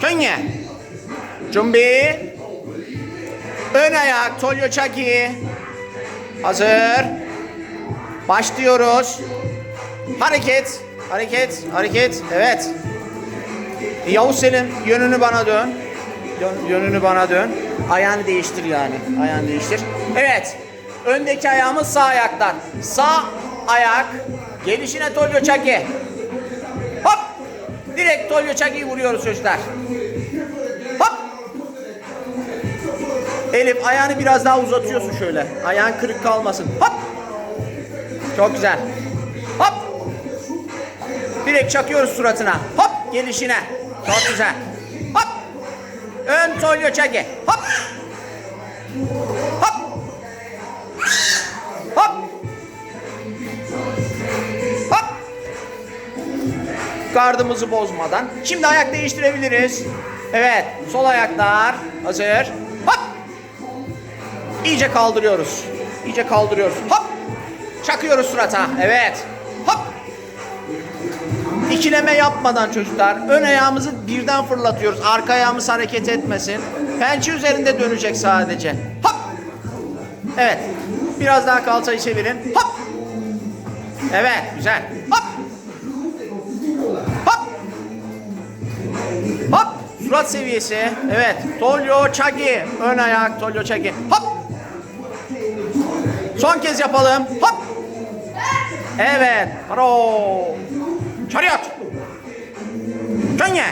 Könye. Cumbi. Ön ayak. Tolyo Çaki. Hazır. Başlıyoruz. Hareket. Hareket. Hareket. Evet. Yavuz Selim yönünü bana dön. Yön- Yönünü bana dön. Ayağını değiştir yani. Ayağını değiştir. Evet. Öndeki ayağımız sağ ayaktan. Sağ ayak. Gelişine Tolyo Çaki. Direkt Tolyo Çaki'yi vuruyoruz çocuklar. Hop. Elif ayağını biraz daha uzatıyorsun şöyle. Ayağın kırık kalmasın. Hop. Çok güzel. Hop. Direkt çakıyoruz suratına. Hop gelişine. Çok güzel. Hop. Ön tolyo. Hop. Hop. Gardımızı bozmadan. Şimdi ayak değiştirebiliriz. Evet. Sol ayaklar. Hazır. Hop. İyice kaldırıyoruz. İyice kaldırıyoruz. Hop. Çakıyoruz surata. Evet. Hop. İkileme yapmadan çocuklar ön ayağımızı birden fırlatıyoruz. Arka ayağımız hareket etmesin. Pençe üzerinde dönecek sadece. Hop. Evet. Biraz daha kalçayı çevirin. Hop. Evet, güzel. Hop. Hop. Surat seviyesi. Evet. Tolyo Çagi. Ön ayak Tolyo Çagi. Hop. Son kez yapalım. Hop. Evet. Bravo. Çariyat. Könye.